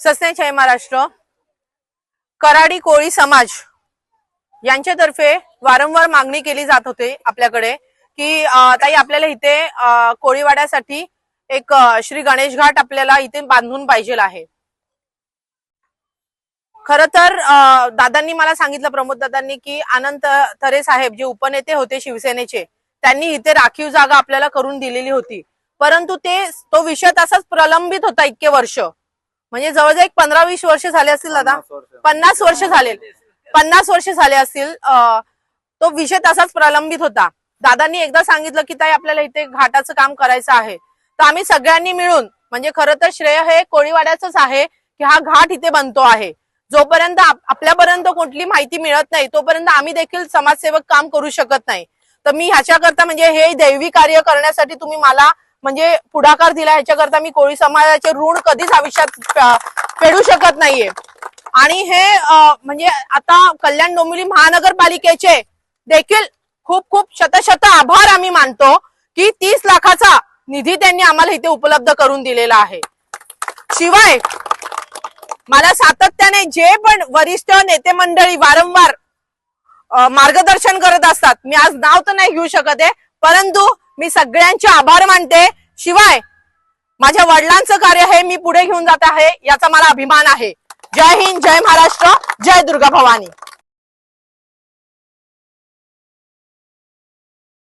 सस्ने आहे महाराष्ट्र. कराडी कोळी समाज यांच्यातर्फे वारंवार मागणी केली जात होते आपल्याकडे की ताई आपल्याला इथे कोळीवाड्यासाठी एक श्री गणेश घाट आपल्याला इथे बांधून पाहिजे आहे. खर तर दादांनी मला सांगितलं प्रमोद दादांनी की अनंत थरे साहेब जे उपनेते होते शिवसेनेचे त्यांनी इथे राखीव जागा आपल्याला करून दिलेली होती. परंतु ते तो विषय तसाच प्रलंबित होता इतके वर्ष. म्हणजे जवळजवळ एक पंधरा वीस वर्ष झाले असतील दादा. पन्नास वर्ष. झाले. पन्नास वर्ष झाले असतील. तो विषय तसाच प्रलंबित होता. दादांनी एकदा सांगितलं की ताई आपल्याला इथे घाटाचं काम करायचं आहे. तर आम्ही सगळ्यांनी मिळून म्हणजे खरं तर श्रेय हे कोळीवाड्याचंच आहे की हा घाट इथे बनतो आहे. जोपर्यंत आप- आपल्यापर्यंत कुठली माहिती मिळत नाही तोपर्यंत आम्ही देखील समाजसेवक काम करू शकत नाही. तर मी ह्याच्याकरता म्हणजे हे दैवी कार्य करण्यासाठी तुम्ही मला म्हणजे पुढाकार दिला ह्याच्याकरता मी कोळी समाजाचे ऋण कधीच आयुष्यात फेडू शकत नाहीये. आणि हे म्हणजे आता कल्याण डोंबिवली महानगरपालिकेचे देखील खूप खूप शतशत आभार आम्ही मानतो की तीस लाखाचा निधी त्यांनी आम्हाला इथे उपलब्ध करून दिलेला आहे. शिवाय मला सातत्याने जे पण वरिष्ठ नेते मंडळी वारंवार मार्गदर्शन करत असतात मी आज नाव तर नाही घेऊ शकत आहे परंतु मी सगळ्यांचे आभार मानते. शिवाय माझ्या वडिलांचं कार्य हे मी पुढे घेऊन जात आहे याचा मला अभिमान आहे. जय हिंद जय महाराष्ट्र जय दुर्गा भवानी.